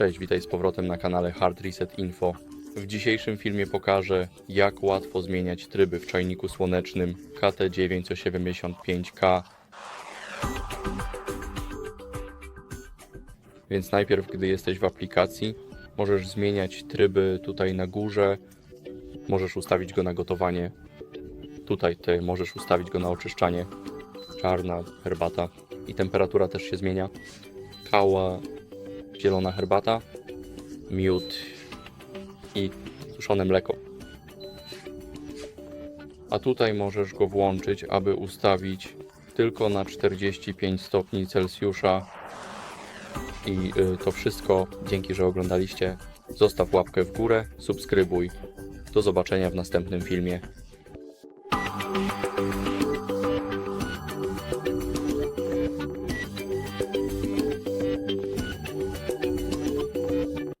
Cześć, witaj z powrotem na kanale Hard Reset Info. W dzisiejszym filmie pokażę, jak łatwo zmieniać tryby w czajniku słonecznym KT975K. Więc najpierw, gdy jesteś w aplikacji, możesz zmieniać tryby tutaj na górze. Możesz ustawić go na gotowanie. Tutaj ty możesz ustawić go na oczyszczanie. Czarna herbata. I temperatura też się zmienia. Kała, zielona herbata, miód i suszone mleko. A tutaj możesz go włączyć, aby ustawić tylko na 45 stopni Celsjusza. I y, to wszystko. Dzięki, że oglądaliście. Zostaw łapkę w górę, subskrybuj. Do zobaczenia w następnym filmie.